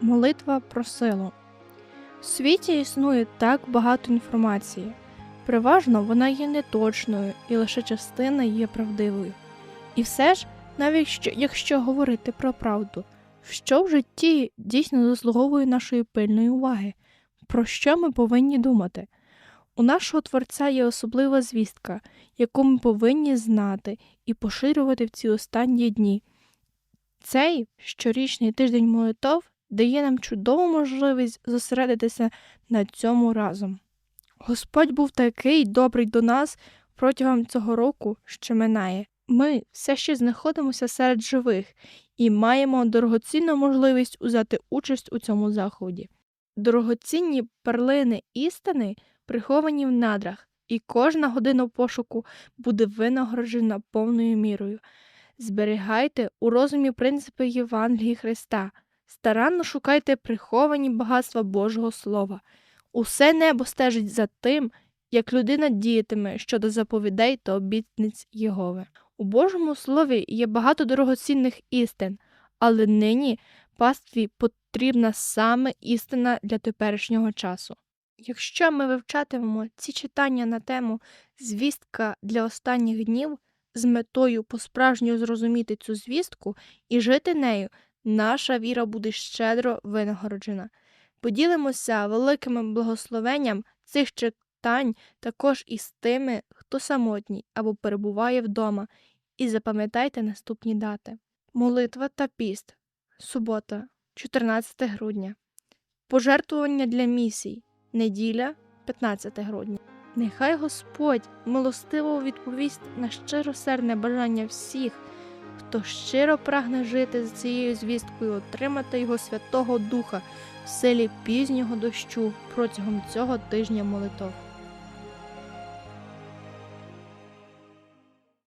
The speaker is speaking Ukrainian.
Молитва про силу. В світі існує так багато інформації. Переважно вона є неточною і лише частина є правдивою. І все ж, навіть якщо, говорити про правду, що в житті дійсно заслуговує нашої пильної уваги, про що ми повинні думати? У нашого Творця є особлива звістка, яку ми повинні знати і поширювати в ці останні дні. Цей щорічний тиждень молитов дає нам чудову можливість зосередитися на цьому разом. Господь був такий добрий до нас протягом цього року, що минає. Ми все ще знаходимося серед живих і маємо дорогоцінну можливість узяти участь у цьому заході. Дорогоцінні перлини істини приховані в надрах, і кожна година пошуку буде винагороджена повною мірою. Зберігайте у розумі принципи Євангелії Христа, старанно шукайте приховані багатства Божого Слова. Усе небо стежить за тим, як людина діятиме щодо заповідей та обітниць Єгови. У Божому Слові є багато дорогоцінних істин, але нині пастві потрібна саме істина для теперішнього часу. Якщо ми вивчатимемо ці читання на тему звістка для останніх днів з метою по-справжньому зрозуміти цю звістку і жити нею, наша віра буде щедро винагороджена. Поділимося великим благословенням цих читань також із тими, хто самотній або перебуває вдома, і запам'ятайте наступні дати: Молитва та піст, субота, 14 грудня, пожертвування для місій, неділя, 15 грудня. Нехай Господь милостиво відповість на щиросердне бажання всіх, хто щиро прагне жити з цією звісткою, отримати його Святого Духа в силі пізнього дощу протягом цього тижня молитов.